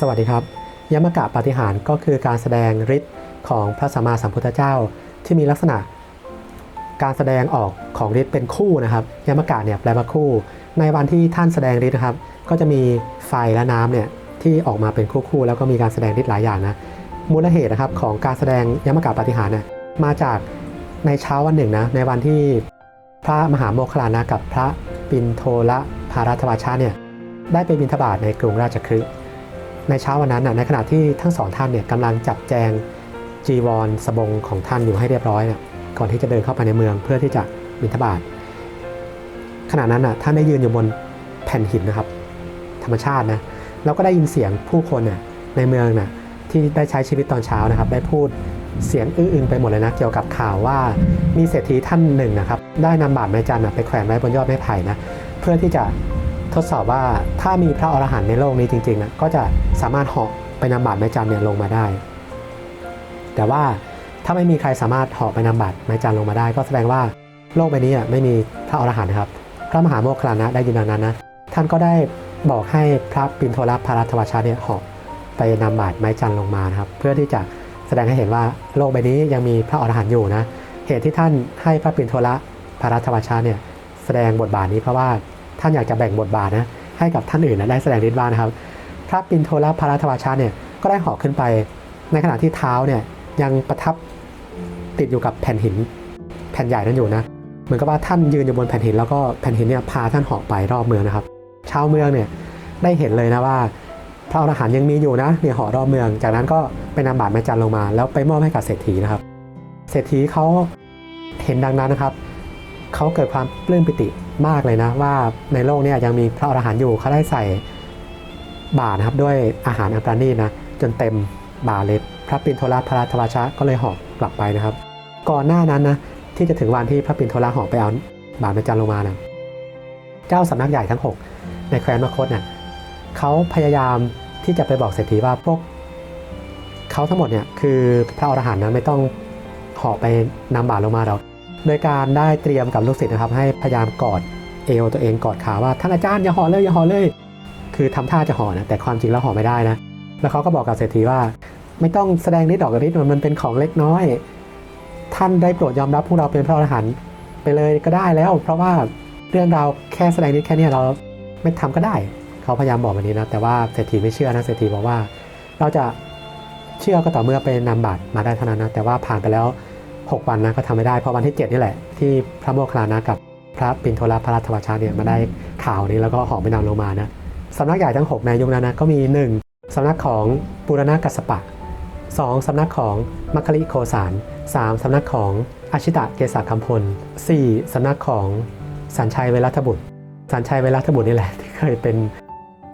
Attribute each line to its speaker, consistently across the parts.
Speaker 1: สวัสดีครับ ยมกะปาฏิหารก็คือการแสดงฤทธิ์ของพระสัมมาสัมพุทธเจ้า ที่มีลักษณะการแสดงออกของฤทธิ์เป็นคู่นะครับยมกะเนี่ยแปลว่าคู่ ในวันที่ท่านแสดงฤทธิ์นะครับ ก็จะมีไฟและน้ำเนี่ยที่ออกมาเป็นคู่ๆแล้วก็มีการแสดงฤทธิ์หลายอย่างนะมูลเหตุนะครับของการแสดงยมกะปาฏิหารเนี่ยมาจากในเช้าวันหนึ่งนะในวันที่พระมหาโมคลานะกับพระปินโทละภารัตวชาเนี่ยได้ไปบิณฑบาตในกรุงราชคฤห์ ในเช้าวันนั้นในขณะที่ทั้งสองท่านเนี่ยกำลังจัดแจงจีวรสบงของท่านอยู่ให้เรียบร้อยเนี่ยก่อนที่จะเดินเข้าไปในเมืองเพื่อที่จะบิณฑบาตขณะนั้นน่ะท่านได้ยืนอยู่บนแผ่นหินนะครับ ธรรมชาตินะแล้วก็ได้ยินเสียงผู้คนน่ะในเมืองน่ะที่ได้ใช้ชีวิตตอนเช้านะครับ ได้พูดเสียงอื้ออึงไปหมดเลยนะเกี่ยวกับข่าวว่ามีเศรษฐีท่านหนึ่งนะครับ ได้นำบาตรไม้จันทร์ไปแขวนไว้บนยอดไม้ไผ่นะเพื่อที่จะทดสอบว่าถ้ามีพระอรหันต์ในโลกนี้จริงๆนะก็จะ สามารถเหาะไปนำบาตรไม้จันทร์เนี่ยลงมาได้ แต่ว่าถ้าไม่มีใครสามารถเหาะไปนำบาตรไม้จันทร์ลงมาได้ ก็แสดงว่าโลกใบนี้ไม่มีพระอรหันต์ครับ พระมหาโมคคลานะได้ยินดังนั้นนะท่านก็ได้บอกให้พระปินโทรพารัตวชาเนี่ยเหาะไปนำบาตรไม้จันทร์ลงมานะครับ เพื่อที่จะแสดงให้เห็นว่าโลกใบนี้ยังมีพระอรหันต์อยู่นะเหตุที่ท่านให้พระปิณโทรพระรัตวชาเนี่ยแสดงบทบาทนี้เพราะว่าท่านอยากจะแบ่งบทบาทนะให้กับท่านอื่นนะได้แสดงฤทธิ์บ้างนะครับ พระปิณโทระพระรัตวชาเนี่ยก็ได้หาะขึ้นไป ในขณะที่เท้าเนี่ยยังประทับติดอยู่กับแผ่นหิน แผ่นใหญ่นั้นอยู่นะเหมือนกับว่าท่านยืนอยู่บนแผ่นหินแล้วก็แผ่นหินเนี่ยพาท่านหาะไปรอบเมืองนะครับ ชาวเมืองเนี่ยได้เห็นเลยนะว่าพระอรหันต์ยังมีอยู่นะเนี่ยหอรอบเมือง จากนั้นก็ไปนำบาตรไม้จันลงมา แล้วไปมอบให้กับเศรษฐีนะครับ เศรษฐีเขาเห็นดังนั้นนะครับเขาเกิดความปลื้มปิติมากเลยนะ ว่าในโลกเนี้ยังมีพระอรหันต์อยู่เขาได้ใส่ บาตรนะครับด้วยอาหารอันประณีนะจนเต็มบาเลยพระปิณโทรพระราชวชะก็เลยหอบกลับไปนะครับ ก่อนหน้านั้นนะที่จะถึงวันที่พระปิณโทรหอบไปเอาบาตรไม้จันทร์ลงมานะเจ้าสำนักใหญ่ทั้งหกในแคว้นมคตเนี่ยเขาพยายามที่จะไปบอกเศรษฐีว่าพวกเขาทั้งหมดเนี่ยคือพระอรหันต์นั้นไม่ต้องหอบไปนำบาตรลงมาหรอกโดยการได้เตรียมกับลูกศิษย์นะครับ ให้พยายามกอดเอวตัวเองกอดขาว่าท่านอาจารย์อย่าห่อเลยอย่าห่อเลย คือทำท่าจะห่อนะแต่ความจริงแล้วห่อไม่ได้นะ แล้วเขาก็บอกกับเศรษฐีว่า ไม่ต้องแสดงฤทธิ์ดอกฤทธิ์มันเป็นของเล็กน้อย ท่านได้โปรดยอมรับพวกเราเป็นพระอรหันต์ไปเลยก็ได้แล้ว เพราะว่าเรื่องราวแค่แสดงฤทธิ์แค่นี้เราไม่ทำก็ได้ เขาพยายามบอกแบบนี้นะแต่ว่าเศรษฐีไม่เชื่อนะเศรษฐีบอกว่า เราจะเชื่อก็ต่อเมื่อไปนำบาตรมาได้เท่านั้นนะแต่ว่าผ่านไปแล้ว 6 วันนะก็ทำไม่ได้เพราะวันที่ 7 นี่แหละที่พระโมคคัลลานะกับพระปิณโทรพระราชวชาเนี่ยมาได้ข่าวนี้แล้วก็หอบไปนำลงมานะ สำนักใหญ่ทั้ง 6 ในยุคนั้นนะก็มี 1 สำนักของปุรณกัสปะ 2 สำนักของมัคคิโคสาร 3 สำนักของอาชิตะเกษาคัมพล 4 สำนักของสัญชัยเวรัตบุตร สัญชัยเวรัตบุตรนี่แหละที่เคยเป็น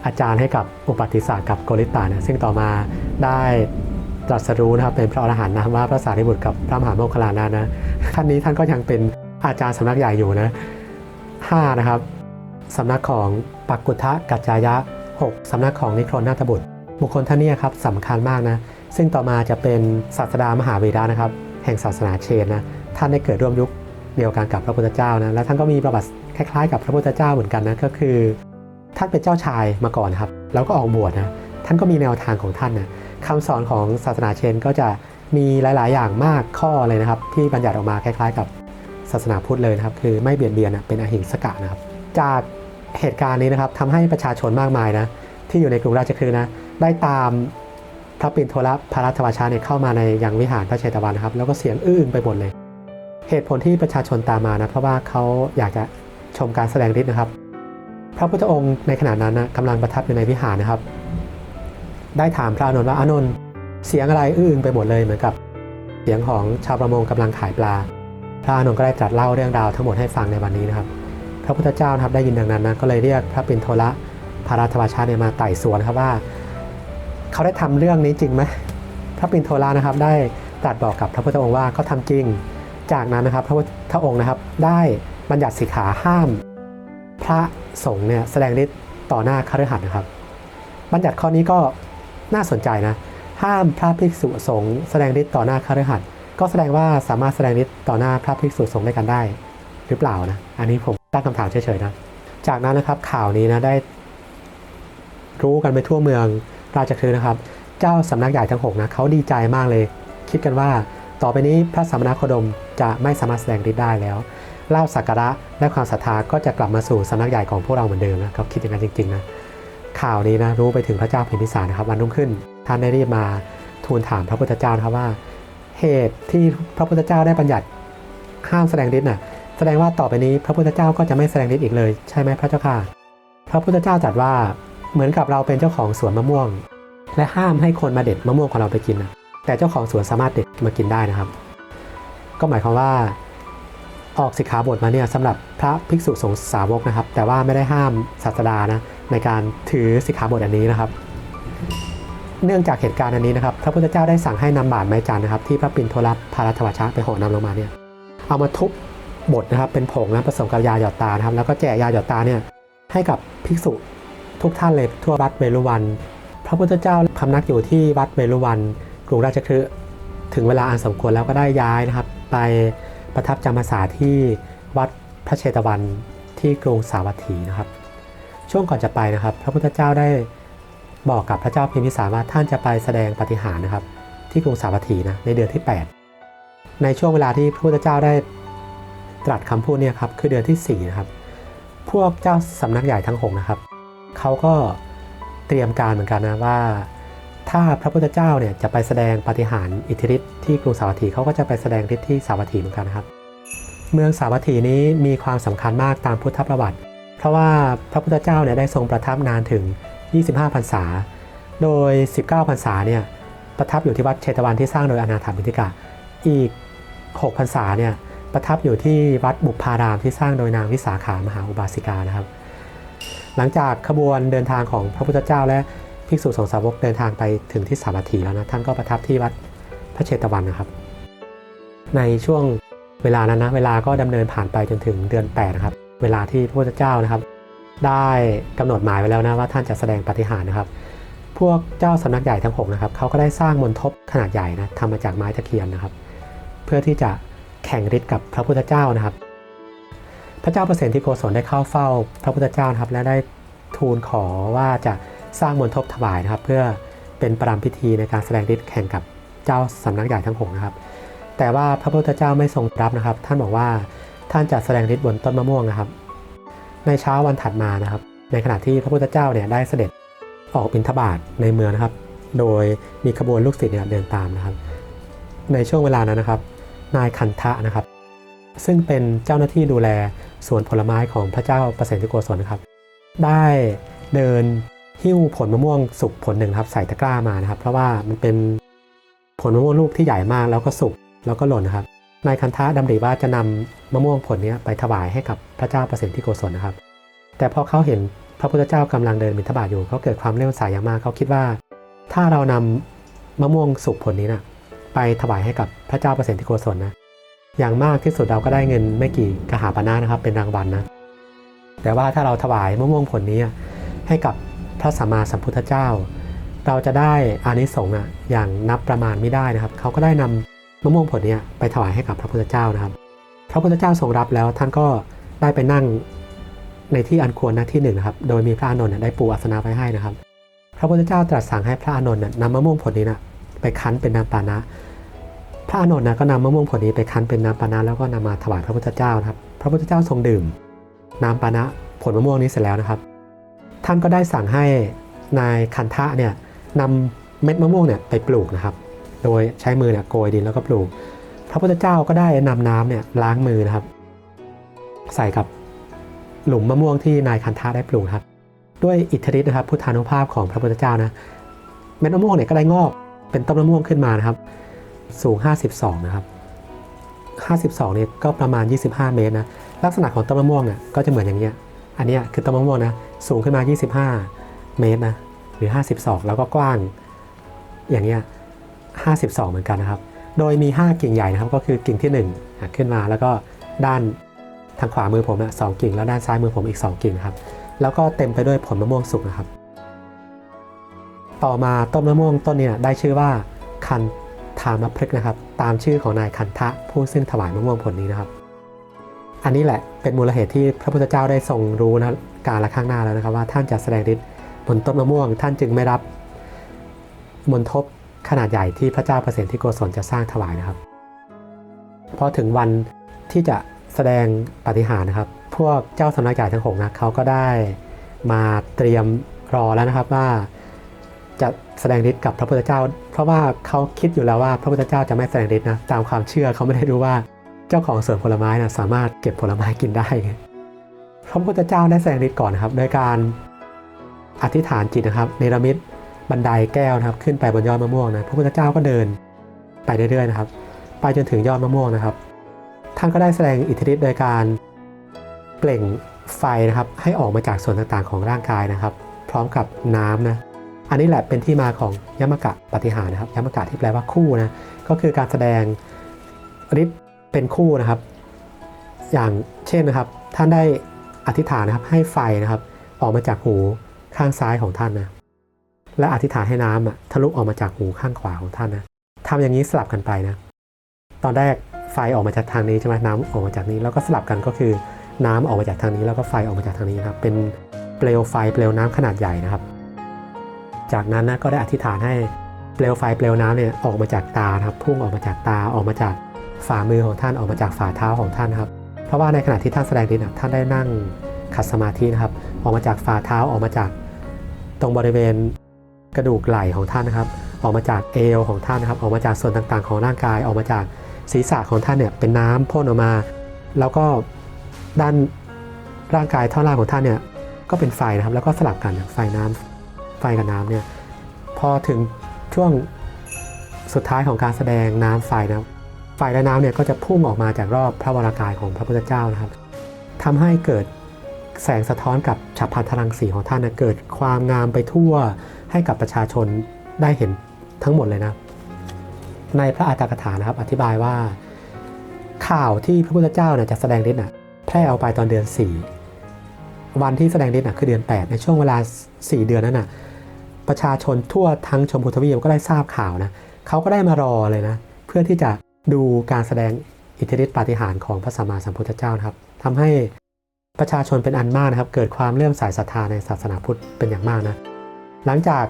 Speaker 1: อาจารย์ให้กับอุปติสสะกับโกริตาเนี่ยซึ่งต่อมาได้ตรัสรู้นะครับเป็นพระอรหันต์นะว่าพระสารีบุตรกับพระมหาโมคคลานะนะท่านนี้ท่านก็ยังเป็นอาจารย์สำนักใหญ่อยู่นะห้านะครับ สำนักของปักกุทะกัจจายะ 6 สำนักของนิโครนาถบุตร บุคคลท่านนี้ครับสำคัญมากนะ ซึ่งต่อมาจะเป็นศาสดามหาวีระนะครับ แห่งศาสนาเชนนะ ท่านได้เกิดร่วมยุคเดียวกันกับพระพุทธเจ้านะ และท่านก็มีประวัติคล้ายๆ กับพระพุทธเจ้าเหมือนกันนะ ก็คือ ท่านเป็นเจ้าชายมาก่อนครับ แล้วก็ออกบวชนะ ท่านก็มีแนวทางของท่านนะคำสอนของศาสนาเชนก็จะมีหลาย ๆ อย่างมากข้อเลยนะครับ ที่บัญญัติออกมาคล้าย ๆ กับศาสนาพุทธเลยนะครับ คือไม่เบียดเบียนนะเป็นอหิงสกะนะครับ จาก เหตุการณ์นี้นะครับทำให้ประชาชนมากมายนะที่อยู่ในกรุงราชคฤห์นะได้ตามพระปิณโทรพระราชวชาเนี่ยเข้ามาในยังวิหารพระเชตวันนะครับ แล้วก็เสียงอื้ออึงไปหมดเลย เหตุผลที่ประชาชนตามมานะเพราะว่าเขาอยากจะชมการแสดงฤทธิ์นะครับ พระพุทธองค์ในขณะนั้นนะกำลังประทับอยู่ในวิหารนะครับ ได้ถามพระอานนว่าอานนเสียงอะไรอื้ออึงไปหมดเลยเหมือนกับ เสียงของชาวประมงกำลังขายปลา พระอานนก็ได้ตรัสเล่าเรื่องราวทั้งหมดให้ฟังในวันนี้นะครับ พระพุทธเจ้านะครับได้ยินดังนั้นนะก็เลยเรียกพระปิณโทระพระราชวชาเนี่ยมาไต่สวนครับว่า เขาได้ทำเรื่องนี้จริงไหมพระปิณโทระนะครับได้ตรัสบอกกับพระพุทธองค์ว่าเขาทาจริง จากนั้นนะครับพระพุทธองค์นะครับได้บัญญัติสิกขาห้าม พระสงฆ์เนี่ยแสดงฤทธิ์ต่อหน้าคฤหัสถ์นะครับ บัญญัติข้อนี้ก็น่าสนใจนะห้ามพระภิกษุสงฆ์แสดงฤทธิ์ต่อหน้าคฤหัสถ์ก็แสดงว่าสามารถแสดงฤทธิ์ต่อหน้าพระภิกษุสงฆ์ด้วยกันได้ หรือเปล่านะ อันนี้ผม ตั้งคำถามเฉยๆนะ จากนั้นนะครับข่าวนี้นะได้ รู้กันไปทั่วเมืองราชคฤห์นะครับ เจ้าสำนักใหญ่ทั้งหกนะเขาดีใจมากเลย คิดกันว่าต่อไปนี้พระสมณโคดมจะไม่สามารถแสดงฤทธิ์ได้แล้วเล่าสักการะและความศรัทธาก็จะกลับมาสู่สำนักใหญ่ของพวกเราเหมือนเดิมนะเขาคิดอย่างนั้นจริงๆนะข่าวนี้นะรู้ไปถึงพระเจ้าพิมพิสารนะครับวันรุ่งขึ้น ท่านได้รีบมาทูลถามพระพุทธเจ้านะครับว่า เหตุที่พระพุทธเจ้าได้บัญญัติห้ามแสดงฤทธิ์น่ะ แสดงว่าต่อไปนี้พระพุทธเจ้าก็จะไม่แสดงฤทธิ์อีกเลย ใช่ไหมพระเจ้าค่ะ พระพุทธเจ้าตรัสว่าเหมือนกับเราเป็นเจ้าของสวนมะม่วง และห้ามให้คนมาเด็ดมะม่วงของเราไปกินนะแต่เจ้าของสวนสามารถเด็ดมากินได้นะครับ ก็หมายความว่า ออกสิกขาบทมาเนี่ยสำหรับพระภิกษุสงฆ์สาวกนะครับ แต่ว่าไม่ได้ห้ามศาสดานะในการถือสิกขาบทอันนี้นะครับ เนื่องจากเหตุการณ์อันนี้นะครับ พระพุทธเจ้าได้สั่งให้นำบาตรไม้จันนะครับ ที่พระปิณโทรพารัตวชะไปห่อนำลงมาเนี่ยเอามาทุบ บดนะครับเป็นผงนะผสมกับยาหยอดตานะครับแล้วก็แจกยาหยอดตาเนี่ยให้กับภิกษุทุกท่านเลยทั่ววัดเวรุวัน พระพุทธเจ้าพำนักอยู่ที่วัดเวรุวันกรุงราชคฤห์ถึงเวลาอันสมควรแล้วก็ได้ย้ายนะครับ ไปประทับจำพรรษาที่วัดพระเชตวันที่กรุงสาวัตถีนะครับ ช่วงก่อนจะไปนะครับ พระพุทธเจ้าได้บอกกับพระเจ้าพิมพิสารว่าท่านจะไปแสดงปาฏิหารนะครับ ที่กรุงสาวัตถีนะในเดือนที่ 8 ในช่วงเวลาที่พระพุทธเจ้าได้ ตรัสคำพูดเนี่ยครับคือเดือนที่4นะครับพวกเจ้าสำนักใหญ่ทั้งหกนะครับเขาก็เตรียมการเหมือนกันนะว่า ถ้าพระพุทธเจ้าเนี่ยจะไปแสดงปฏิหารอิทธิฤทธิ์ที่กรุงสาวัตถีเขาก็จะไปแสดงฤทธิ์ที่สาวัตถีเหมือนกันนะครับเมืองสาวัตถีนี้มีความสำคัญมากตามพุทธประวัติ เพราะว่าพระพุทธเจ้าเนี่ยได้ทรงประทับนานถึง 25 พรรษา โดย 19 พรรษาเนี่ยประทับอยู่ที่วัดเชตวันที่สร้างโดยอนาถามินทิกะ อีก 6 พรรษาเนี่ย ประทับอยู่ที่วัดบุพารามที่สร้างโดยนางวิสาขามหาอุบาสิกานะครับ หลังจากขบวนเดินทางของพระพุทธเจ้าและภิกษุสงฆ์สาวกเดินทางไปถึงที่สาวัตถีแล้วนะท่านก็ประทับที่วัดพระเชตวันนะครับ ในช่วงเวลานั้นนะเวลาก็ดำเนินผ่านไปจนถึงเดือน8นะครับเวลาที่พระพุทธเจ้านะครับ ได้กำหนดหมายไว้แล้วนะว่าท่านจะแสดงปฏิหารนะครับ พวกเจ้าสำนักใหญ่ทั้งหกนะครับเขาก็ได้สร้างมณฑปขนาดใหญ่นะทำมาจากไม้ตะเคียนนะครับ เพื่อที่จะ แข่งฤทธิ์กับพระพุทธเจ้านะครับ พระเจ้าเปรตที่โกศลได้เข้าเฝ้าพระพุทธเจ้านะครับ และได้ทูลขอว่าจะสร้างมณฑปถวายนะครับ เพื่อเป็นประรำพิธีในการแสดงฤทธิ์แข่งกับเจ้าสำนักใหญ่ทั้งหกนะครับ แต่ว่าพระพุทธเจ้าไม่ทรงรับนะครับ ท่านบอกว่าท่านจะแสดงฤทธิ์บนต้นมะม่วงนะครับ ในเช้าวันถัดมานะครับ ในขณะที่พระพุทธเจ้าเนี่ยได้เสด็จออกบิณฑบาตในเมืองนะครับ โดยมีขบวนลูกศิษย์เนี่ยเดินตามนะครับ ในช่วงเวลานั้นนะครับ นายคันทะนะครับ ซึ่งเป็นเจ้าหน้าที่ดูแลสวนผลไม้ของพระเจ้าประเสริฐโกศลนะครับ ได้เดินหิ้วผลมะม่วงสุกผลหนึ่งครับใส่ตะกร้ามานะครับ เพราะว่ามันเป็นผลมะม่วงลูกที่ใหญ่มากแล้วก็สุกแล้วก็หล่นนะครับนายคันทะดำริว่าจะนำมะม่วงผลนี้ไปถวายให้กับพระเจ้าประเสริฐที่โกศลนะครับ แต่พอเขาเห็นพระพุทธเจ้ากำลังเดินบิณฑบาตอยู่เขาเกิดความเลื่อมใสอย่างมากเขาคิดว่า ถ้าเรานำมะม่วงสุกผลนี้นะ ไปถวายให้กับพระเจ้าประเสริที่โกศลนะ อย่างมากที่สุดเราก็ได้เงินไม่กี่กหาปณะนะครับ เป็นรางวัลนะ แต่ว่าถ้าเราถวายมะม่วงผลนี้ให้กับพระสัมมาสัมพุทธเจ้า เราจะได้อานิสงส์อะอย่างนับประมาณไม่ได้นะครับ เขาก็ได้นำมะม่วงผลนี้ไปถวายให้กับพระพุทธเจ้านะครับ พระพุทธเจ้าทรงรับแล้วท่านก็ได้ไปนั่งในที่อันควรนะที่หนึ่งนะครับ โดยมีพระอานนท์ได้ปูอัสนะไว้ให้นะครับ พระพุทธเจ้าตรัสสั่งให้พระอานนท์นำมะม่วงผลนี้นะ ไปคั้นเป็นน้ำปานะ พระอานนท์นะก็นำมะม่วงผลนี้ไปคั้นเป็นน้ำปานะแล้วก็นำมาถวายพระพุทธเจ้านะครับ พระพุทธเจ้าทรงดื่ม น้ำปานะผลมะม่วงนี้เสร็จแล้วนะครับ ท่านก็ได้สั่งให้นายคันทะเนี่ยนำเม็ดมะม่วงเนี่ยไปปลูกนะครับ โดยใช้มือเนี่ยโกยดินแล้วก็ปลูก พระพุทธเจ้าก็ได้นำน้ำเนี่ยล้างมือนะครับ ใส่กับหลุมมะม่วงที่นายคันทะได้ปลูกครับ ด้วยอิทธิฤทธิ์นะครับพุทธานุภาพของพระพุทธเจ้านะเม็ดมะม่วงเนี่ยก็ได้งอก เป็นต้นมะม่วงขึ้นมานะครับ สูง 52 นะครับ 52เนี่ยก็ประมาณ 25 เมตรนะลักษณะของต้นมะม่วงเนี่ยก็จะเหมือนอย่างเงี้ยอันนี้คือต้นมะม่วงนะสูงขึ้นมา 25 เมตรนะหรือ 52 แล้วก็กว้าง อย่างเงี้ย52 เหมือนกันนะครับ โดยมี 5 กิ่งใหญ่นะครับก็คือกิ่งที่1อ่ขึ้นมาแล้วก็ด้านทางขวามือผมนะสองกิ่ง แล้วด้านซ้ายมือผมอีก 2 กิ่งครับแล้วก็เต็มไปด้วยผลมะม่วงสุกนะครับ ต่อมาต้นมะม่วงต้นนี้ได้ชื่อว่าคันธามพฤกนะครับ ตามชื่อของนายคันทะผู้ซึ่งถวายมะม่วงผลนี้นะครับ อันนี้แหละเป็นมูลเหตุที่พระพุทธเจ้าได้ทรงรู้นะการละข้างหน้าแล้วนะครับ ว่าท่านจะแสดงฤทธิ์บนต้นมะม่วง ท่านจึงไม่รับมณฑปขนาดใหญ่ที่พระเจ้าเปรตที่โกศลจะสร้างถวายนะครับพอถึงวันที่จะแสดงปฏิหารนะครับ พวกเจ้าสำนักใหญ่ทั้งหกนะเขาก็ได้มาเตรียมรอแล้วนะครับว่า จะแสดงฤทธิ์กับพระพุทธเจ้า เพราะว่าเขาคิดอยู่แล้วว่าพระพุทธเจ้าจะไม่แสดงฤทธิ์นะตามความเชื่อเขาไม่ได้รู้ว่าเจ้าของสวนผลไม้นะสามารถเก็บผลไม้กินได้ไงพระพุทธเจ้าได้แสดงฤทธิ์ก่อนนะครับโดยการอธิษฐานจิตนะครับเนรมิตบันไดแก้วนะครับ ขึ้นไปบนยอดมะม่วงนะพระพุทธเจ้าก็เดินไปเรื่อยๆนะครับ ไปจนถึงยอดมะม่วงนะครับ ท่านก็ได้แสดงอิทธิฤทธิ์โดยการเปล่งไฟนะครับ ให้ออกมาจากส่วนต่างๆของร่างกายนะครับ พร้อมกับน้ำนะ อันนี้แหละเป็นที่มาของยมกะปฏิหารนะครับยมกะที่แปลว่าคู่นะก็คือการแสดงฤทธิ์เป็นคู่นะครับ อย่างเช่นนะครับ ท่านได้อธิษฐานนะครับให้ไฟนะครับ ออกมาจากหูข้างซ้ายของท่านนะและอธิษฐานให้น้ำอะทะลุออกมาจากหูข้างขวาของท่านนะทำอย่างนี้สลับกันไปนะตอนแรกไฟออกมาจากทางนี้ใช่ไหมน้ำออกมาจากนี้ แล้วก็สลับกันก็คือน้ำออกมาจากทางนี้ แล้วก็ไฟออกมาจากทางนี้นะครับเป็นเปลวไฟเปลวน้ำขนาดใหญ่นะครับ จากนั้นนะก็ได้อธิษฐานให้เปลวไฟเปลวน้ำเนี่ยออกมาจากตานะครับพุ่งออกมาจากตาออกมาจากฝ่ามือของท่านออกมาจากฝ่าเท้าของท่านครับ เพราะว่าในขณะที่ท่านแสดงฤทธิ์อะท่านได้นั่งขัดสมาธินะครับ ออกมาจากฝ่าเท้าออกมาจากตรงบริเวณกระดูกไหล่ของท่านนะครับ ออกมาจากเอวของท่านนะครับ ออกมาจากส่วนต่างๆ ของร่างกาย ออกมาจากศีรษะของท่านเนี่ยเป็นน้ำพ่นออกมา แล้วก็ด้านร่างกายท่อนล่างของท่านเนี่ยก็เป็นไฟนะครับ แล้วก็สลับกันไฟน้ำไฟกับน้ำเนี่ยพอถึงช่วงสุดท้ายของการแสดงน้ำไฟนะครับไฟและน้ำเนี่ยก็จะพุ่งออกมาจากรอบพระวรากายของพระพุทธเจ้านะครับทำให้เกิดแสงสะท้อนกับฉับพลันพลังสีของท่านนะเกิดความงามไปทั่วให้กับประชาชนได้เห็นทั้งหมดเลยนะ ในพระอาตากถานะครับ อธิบายว่า ข่าวที่พระพุทธเจ้าเนี่ยจะแสดงฤทธิ์น่ะแพร่เอาไปตอนเดือน 4 วันที่แสดงฤทธิ์น่ะคือเดือน 8 ในช่วงเวลา 4 เดือนนั้นน่ะ ประชาชนทั่วทั้งชมพูทวีปก็ได้ทราบข่าวนะเขาก็ได้มารอเลยนะ เพื่อที่จะดูการแสดงอิทธิฤทธิปาฏิหาริย์ของพระสัมมาสัมพุทธเจ้านะครับทำให้ประชาชนเป็นอันมากนะครับ เกิดความเลื่อมใสศรัทธาในศาสนาพุทธเป็นอย่างมากนะหลังจาก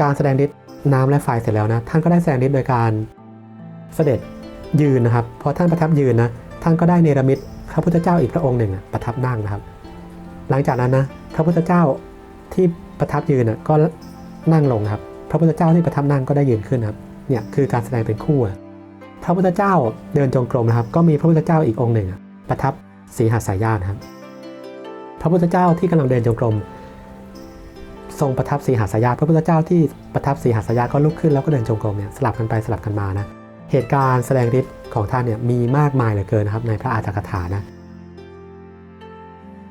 Speaker 1: การแสดงฤทธิ์น้ำและไฟเสร็จแล้วนะท่านก็ได้แสดงฤทธิ์โดยการเสด็จยืนนะครับพอท่านประทับยืนนะท่านก็ได้เนรมิตพระพุทธเจ้าอีกพระองค์หนึ่งประทับนั่งนะครับ หลังจากนั้นนะพระพุทธเจ้าที่ประทับยืนนะก็ นั่งลงครับ พระพุทธเจ้าที่ประทับนั่งก็ได้ยืนขึ้นครับ เนี่ยคือการแสดงเป็นคู่ พระพุทธเจ้าเดินจงกรมนะครับ ก็มีพระพุทธเจ้าอีกองค์หนึ่ง ประทับสีหสายญาณครับ พระพุทธเจ้าที่กำลังเดินจงกรมทรงประทับสีหาสายญาพระพุทธเจ้าที่ประทับสีหาสายญาก็ลุกขึ้นแล้วก็เดินจงกรมเนี่ยสลับกันไปสลับกันมานะ เหตุการณ์แสดงฤทธิ์ของท่านเนี่ยมีมากมายเหลือเกินนะครับในพระอาจารกถานะ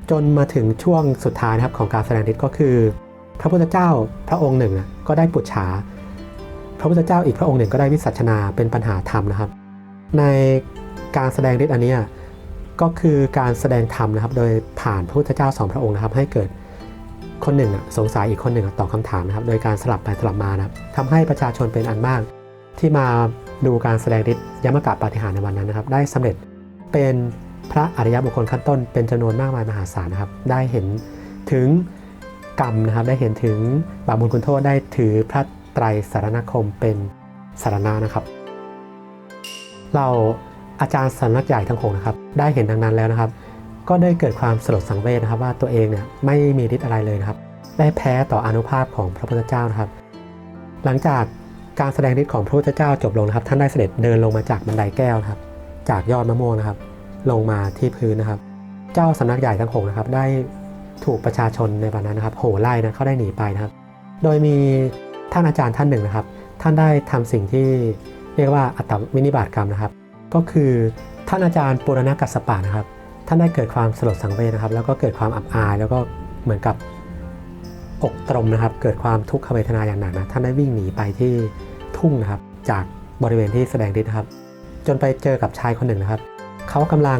Speaker 1: จนมาถึงช่วงสุดท้ายนะครับของการแสดงฤทธิ์ก็คือ พระพุทธเจ้าพระองค์หนึ่งก็ได้ปุจฉา พระพุทธเจ้าอีกพระองค์หนึ่งก็ได้วิสัชนาเป็นปัญหาธรรมนะครับ ในการแสดงฤทธิ์อันนี้ก็คือการแสดงธรรมนะครับ โดยผ่านพระพุทธเจ้าสองพระองค์นะครับ ให้เกิดคนหนึ่งสงสัยอีกคนหนึ่งตอบคำถามนะครับ โดยการสลับไปสลับมานะครับทำให้ประชาชนเป็นอันมาก ที่มาดูการแสดงฤทธิ์ยมกะปาฏิหาริย์ในวันนั้นนะครับ ได้สำเร็จเป็นพระอริยบุคคลขั้นต้น เป็นจำนวนมากมายมหาศาลนะครับ ได้เห็นถึง กรรมนะครับได้เห็นถึงบาปบุญคุณโทษได้ถือพระไตรสารณคมเป็นสารณะนะครับ เราอาจารย์สำนักใหญ่ทั้งหกนะครับ ได้เห็นดังนั้นแล้วนะครับ ก็ได้เกิดความสลดสังเวชนะครับ ว่าตัวเองเนี่ยไม่มีฤทธิ์อะไรเลยนะครับ ได้แพ้ต่ออนุภาพของพระพุทธเจ้านะครับ หลังจากการแสดงฤทธิ์ของพระพุทธเจ้าจบลงนะครับ ท่านได้เสด็จเดินลงมาจากบันไดแก้วนะครับ จากยอดมะม่วงนะครับ ลงมาที่พื้นนะครับ เจ้าสำนักใหญ่ทั้งหกนะครับ ได้ ถูกประชาชนในวันนั้นนะครับโห่ไล่นะเขาได้หนีไปนะครับ โดยมีท่านอาจารย์ท่านหนึ่งนะครับ ท่านได้ทำสิ่งที่เรียกว่าอัตตวินิบาตกรรมนะครับ ก็คือท่านอาจารย์ปุรณกัสปะนะครับ ท่านได้เกิดความสลดสังเวชนะครับ แล้วก็เกิดความอับอาย แล้วก็เหมือนกับอกตรมนะครับ เกิดความทุกขเวทนาอย่างหนักนะท่านได้วิ่งหนีไปที่ทุ่งนะครับ จากบริเวณที่แสดงฤทธิ์นะครับ จนไปเจอกับชายคนหนึ่งนะครับเขากำลัง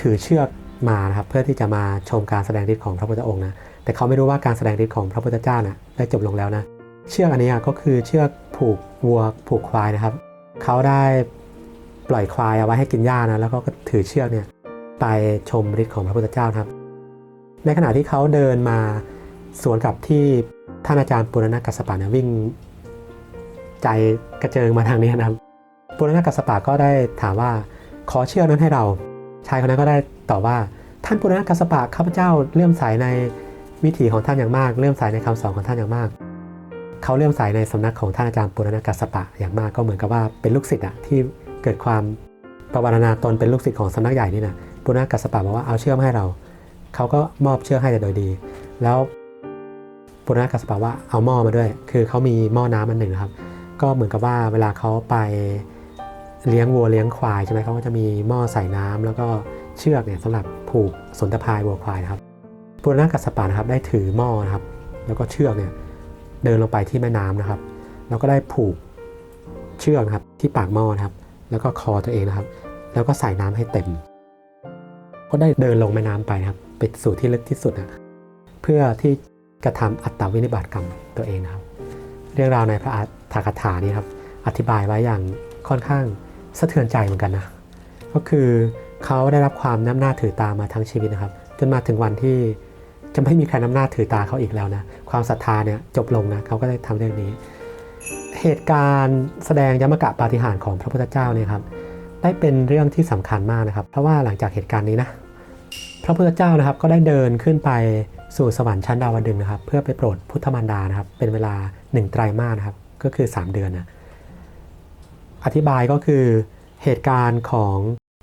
Speaker 1: ถือเชือก มานะครับเพื่อที่จะมาชมการแสดงฤทธิ์ของพระพุทธองค์นะแต่เขาไม่รู้ว่าการแสดงฤทธิ์ของพระพุทธเจ้านะได้จบลงแล้วนะเชือกอันนี้ก็คือเชือกผูกวัวผูกควายนะครับเขาได้ปล่อยควายเอาไว้ให้กินหญ้านะแล้วก็ถือเชือกเนี่ยไปชมฤทธิ์ของพระพุทธเจ้าครับ ในขณะที่เขาเดินมาสวนกับที่ท่านอาจารย์ปุรณกัสปะเนี่ยวิ่งใจกระเจิงมาทางนี้นะครับปุรณกัสปะก็ได้ถามว่าขอเชื่อนั้นให้เรา ชายคนนั้นก็ได้ตอบว่าท่านปุรณะกัสปะข้าพเจ้าเลื่อมใสในวิถีของท่านอย่างมาก เลื่อมใสในคำสอนของท่านอย่างมาก เขาเลื่อมใสในสำนักของท่านอาจารย์ปุรณะกัสปะอย่างมากก็เหมือนกับว่าเป็นลูกศิษย์อะที่เกิดความประวรณาตนเป็นลูกศิษย์ของสำนักใหญ่นี่นะปุรณะกัสปะบอกว่าเอาเชื่อมให้เรา เขาก็มอบเชื่อให้แต่โดยดี แล้วปุรณะกัสปะว่าเอาหม้อมาด้วย คือเขามีหม้อน้ำอันหนึ่งครับ ก็เหมือนกับว่าเวลาเขาไป เลี้ยงวัวเลี้ยงควายใช่ไหมเขาก็จะมีหม้อใส่น้ำแล้วก็เชือกเนี่ยสำหรับผูกสนตะพายวัวควายนะครับปุรณกัสปะนะครับได้ถือหม้อนะครับ แล้วก็เชือกเนี่ยเดินลงไปที่แม่น้ำนะครับ แล้วก็ได้ผูกเชือกครับที่ปากหม้อนะครับ แล้วก็คอตัวเองนะครับ แล้วก็ใส่น้ำให้เต็ม ก็ได้เดินลงแม่น้ำไปนะครับไปสู่ที่ลึกที่สุดนะเพื่อที่กระทำอัตตวินิบาตกรรมตัวเองนะครับ เรื่องราวในพระอัฏฐกถานี้ครับอธิบายไว้อย่างค่อนข้าง สะเทือนใจเหมือนกันนะ ก็คือเขาได้รับความน้ำหน้าถือตามาทั้งชีวิตนะครับ จนมาถึงวันที่จะไม่มีใครน้ำหน้าถือตาเขาอีกแล้วนะ ความศรัทธาเนี่ยจบลงนะเขาก็ได้ทำเรื่องนี้ เหตุการณ์แสดงยมกะปาฏิหาริย์ของพระพุทธเจ้าเนี่ยครับ ได้เป็นเรื่องที่สำคัญมากนะครับ เพราะว่าหลังจากเหตุการณ์นี้นะ พระพุทธเจ้านะครับก็ได้เดินขึ้นไปสู่สวรรค์ชั้นดาวดึงนะครับ เพื่อไปโปรดพุทธมารดานะครับ เป็นเวลาหนึ่งไตรมาสนะครับ ก็คือ 3 เดือนนะ อธิบายก็คือเหตุการณ์ของ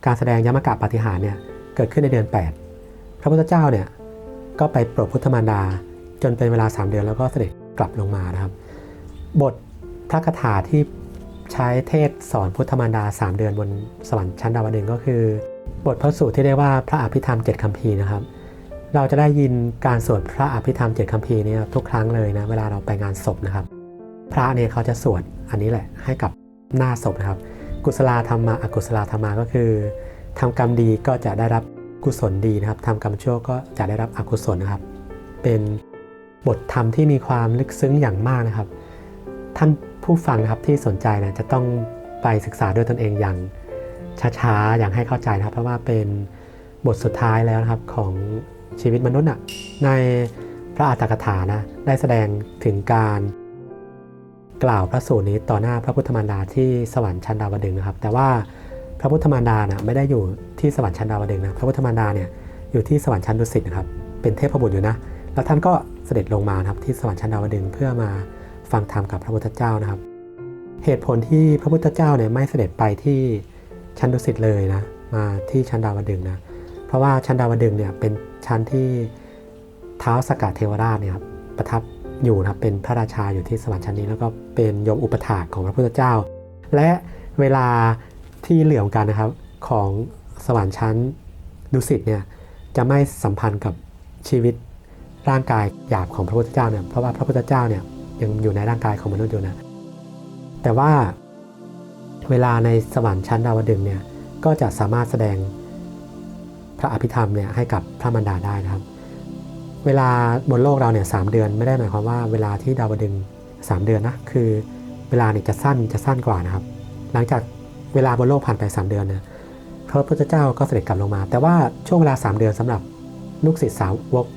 Speaker 1: การแสดงยมกะปฏิหารเนี่ยเกิดขึ้นในเดือน 8 พระพุทธเจ้าเนี่ยก็ไปโปรดพุทธมารดา จนเป็นเวลา 3 เดือนแล้วก็เสด็จกลับลงมานะครับ บทพระคาถาที่ใช้เทศสอนพุทธมารดา 3 เดือนบนสวรรค์ชั้นดาวดึงก็คือ บทพระสูตรที่เรียกว่าพระอภิธรรมเจ็ดคัมภีร์นะครับ เราจะได้ยินการสวดพระอภิธรรมเจ็ดคัมภีร์นี่ยทุกครั้งเลยนะเวลาเราไปงานศพนะครับ พระเนี่ยเขาจะสวดอันนี้แหละให้กับ หน้าศพนะครับ กุศลธรรมะอกุศลธรรมะก็คือทำกรรมดีก็จะได้รับกุศลดีนะครับทำกรรมชั่วก็จะได้รับอกุศลนะครับ เป็นบทธรรมที่มีความลึกซึ้งอย่างมากนะครับ ท่านผู้ฟังนะครับที่สนใจนะจะต้องไปศึกษาด้วยตนเองอย่างช้าๆ อย่างให้เข้าใจนะครับ เพราะว่าเป็นบทสุดท้ายแล้วนะครับของชีวิตมนุษย์อะในพระอัตถกถานะได้แสดงถึงการ กล่าวพระสูตรนี้ต่อหน้าพระพุทธมารดาที่สวรรค์ชั้นดาวดึงนะครับ แต่ว่าพระพุทธมารดานะไม่ได้อยู่ที่สวรรค์ชั้นดาวดึงนะพระพุทธมารดาเนี่ยอยู่ที่สวรรค์ชั้นดุสิตนะครับเป็นเทพบุตรอยู่นะแล้วท่านก็เสด็จลงมาครับที่สวรรค์ชั้นดาวดึงเพื่อมาฟังธรรมกับพระพุทธเจ้านะครับ เหตุผลที่พระพุทธเจ้าเนี่ยไม่เสด็จไปที่ชั้นดุสิตเลยนะมาที่ชั้นดาวดึงนะเพราะว่าชั้นดาวดึงเนี่ยเป็นชั้นที่เท้าวสกัดเทวราชเนี่ยครับประทับ อยู่นะครับเป็นพระราชาอยู่ที่สวรรค์ชั้นนี้ แล้วก็เป็นยมอุปถากของพระพุทธเจ้า และเวลาที่เหลื่อมกันนะครับของสวรรค์ชั้นดุสิตเนี่ยจะไม่สัมพันธ์กับชีวิตร่างกายหยาบของพระพุทธเจ้าเนี่ยเพราะว่าพระพุทธเจ้าเนี่ยยังอยู่ในร่างกายของมนุษย์อยู่นะแต่ว่าเวลาในสวรรค์ชั้นดาวดึงเนี่ยก็จะสามารถแสดงพระอภิธรรมเนี่ยให้กับพระมารดาได้นะครับ เวลาบนโลกเราเนี่ยสามเดือนไม่ได้หมายความว่าเวลาที่ดาวดึงสามเดือนนะคือเวลาเนี่ยจะสั้นจะสั้นกว่านะครับ หลังจากเวลาบนโลกผ่านไปสามเดือนเนี่ยพระพุทธเจ้าก็เสด็จกลับลงมา แต่ว่าช่วงเวลาสามเดือนสำหรับลูกศิษย์สาวก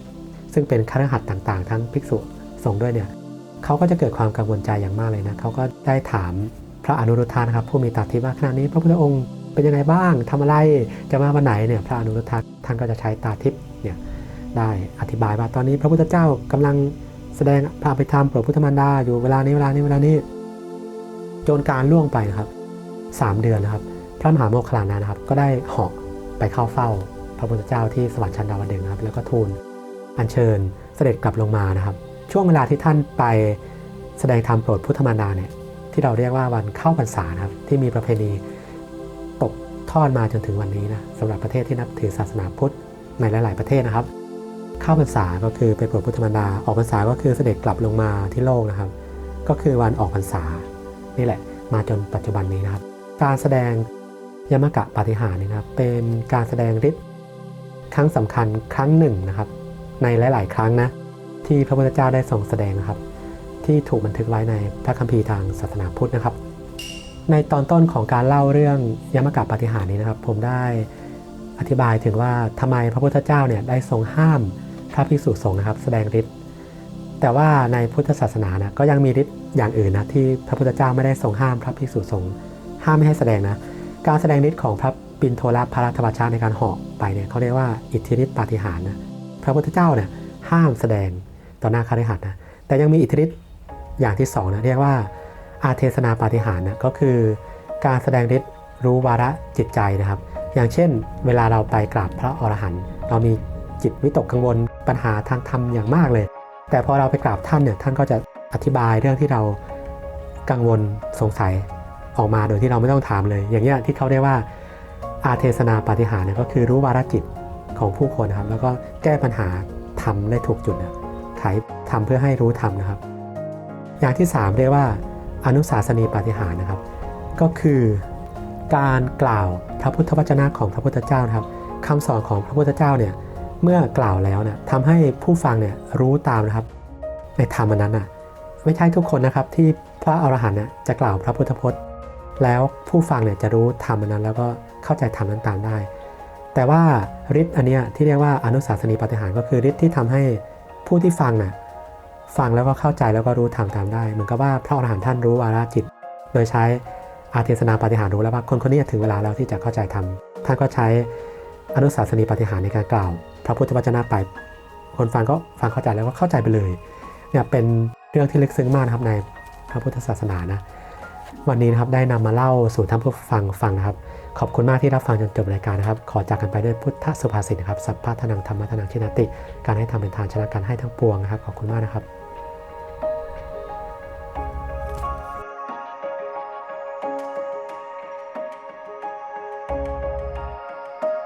Speaker 1: ซึ่งเป็นคฤหัสต่างๆ ทั้งภิกษุสงฆ์ด้วยเนี่ยเขาก็จะเกิดความกังวลใจอย่างมากเลยนะเขาก็ได้ถามพระอนุรุทธานะครับผู้มีตาทิพย์ว่าขณะนี้พระพุทธองค์เป็นยังไงบ้างทำอะไรจะมาวันไหนเนี่ยพระอนุรุทธาท่านก็จะใช้ตาทิพย์เนี่ย ได้อธิบายว่าตอนนี้พระพุทธเจ้ากำลังแสดงพระอภิธรรมโปรดพุทธมารดาอยู่เวลานี้เวลานี้เวลานี้จนการล่วงไปนะครับสามเดือนนะครับ พระมหาโมคคลานะนะครับ ก็ได้เหาะไปเข้าเฝ้า พระพุทธเจ้าที่สวรรค์ชั้นดาวดึงนะครับ แล้วก็ทูลอัญเชิญเสด็จกลับลงมานะครับ ช่วงเวลาที่ท่านไปแสดงธรรมโปรดพุทธมารดาเนี่ยที่เราเรียกว่าวันเข้าพรรษานะครับ ที่มีประเพณีตกทอดมาจนถึงวันนี้นะสำหรับประเทศที่นับถือศาสนาพุทธในหลาย ๆ ประเทศนะครับ เข้าพรรษาก็คือไปโปรดพุทธมารดาออกพรรษาก็คือเสด็จกลับลงมาที่โลกนะครับ ก็คือวันออกพรรษานี่แหละ มาจนปัจจุบันนี้นะครับ การแสดงยมกะปาฏิหาริย์นะครับ เป็นการแสดงฤทธิ์ครั้งสำคัญครั้งหนึ่งนะครับ ในหลาย ๆ ครั้งนะที่พระพุทธเจ้าได้ทรงแสดงนะครับ ที่ถูกบันทึกไว้ในพระคัมภีร์ทางศาสนาพุทธนะครับ ในตอนต้นของการเล่าเรื่องยมกะปาฏิหาริย์นี้นะครับ ผมได้อธิบายถึงว่าทำไมพระพุทธเจ้าเนี่ยได้ทรงห้าม พระภิกษุสงฆ์นะครับแสดงฤทธิ์แต่ว่าในพุทธศาสนานะก็ยังมีฤทธิ์อย่างอื่นนะที่พระพุทธเจ้าไม่ได้ทรงห้ามพระภิกษุสงฆ์ห้ามไม่ให้แสดงนะการแสดงฤทธิ์ของพระปินโทรพระรัตวชาในการเหาะไปเนี่ยเขาเรียกว่าอิทธิฤทธิปาฏิหาริย์นะพระพุทธเจ้าเนี่ยห้ามแสดงต่อหน้าคฤหัสนะแต่ยังมีอิทธิฤทธิ์อย่างที่สองนะเรียกว่าอาเทศนาปาฏิหาริย์นะก็คือการแสดงฤทธิ์รู้วาระจิตใจนะครับ อย่างเช่น เวลาเราไปกราบพระอรหันต์เรามี จิตวิตกกังวลปัญหาทางธรรมอย่างมากเลย แต่พอเราไปกราบท่านเนี่ยท่านก็จะอธิบายเรื่องที่เรากังวลสงสัยออกมาโดยที่เราไม่ต้องถามเลย อย่างเงี้ยที่เขาเรียกว่าอาเทศนาปฏิหาริย์เนี่ยก็คือรู้วาระจิตของผู้คนนะครับ แล้วก็แก้ปัญหาทำได้ถูกจุดนะไขทำเพื่อให้รู้ธรรมนะครับ อย่างที่ 3 เรียกว่าอนุสาสนีปฏิหาร์นะครับ ก็คือการกล่าวพระพุทธวจนะของพระพุทธเจ้านะครับคำสอนของพระพุทธเจ้าเนี่ย เมื่อกล่าวแล้วเนี่ยทำให้ผู้ฟังเนี่ยรู้ตามนะครับ ในธรรมอันนั้นน่ะไม่ใช่ทุกคนนะครับที่พระอรหันต์เนี่ยจะกล่าวพระพุทธพจน์ แล้วผู้ฟังเนี่ยจะรู้ธรรมอันนั้น แล้วก็เข้าใจธรรมนั้นตามได้ แต่ว่าฤทธิ์อันเนี้ยที่เรียกว่าอนุสาสนีปฏิหารก็คือฤทธิ์ที่ทำให้ผู้ที่ฟังน่ะฟังแล้วก็เข้าใจแล้วก็รู้ธรรมตามได้ เหมือนกับว่าพระอรหันต์ท่านรู้วาระจิต โดยใช้อาเทศนาปฏิหารรู้แล้วว่าคนคนนี้ถึงเวลาแล้วที่จะเข้าใจธรรมท่านก็ใช้อนุสาสนีปฏิหารในการกล่าว พระพุทธวจนะไป คนฟังก็ฟังเข้าใจแล้วก็เข้าใจไปเลยเนี่ยเป็นเรื่องที่ลึกซึ้งมากนะครับในพระพุทธศาสนานะวันนี้นะครับได้นำมาเล่าสู่ท่านผู้ฟังฟังนะครับ ขอบคุณมากที่รับฟังจนจบรายการนะครับ ขอจากกันไปด้วยพุทธสุภาษิตนะครับสัพพะทนังธรรมะทนังชินติ การให้ทำเป็นทานชนะการให้ทั้งปวงนะครับขอบคุณมากนะครับ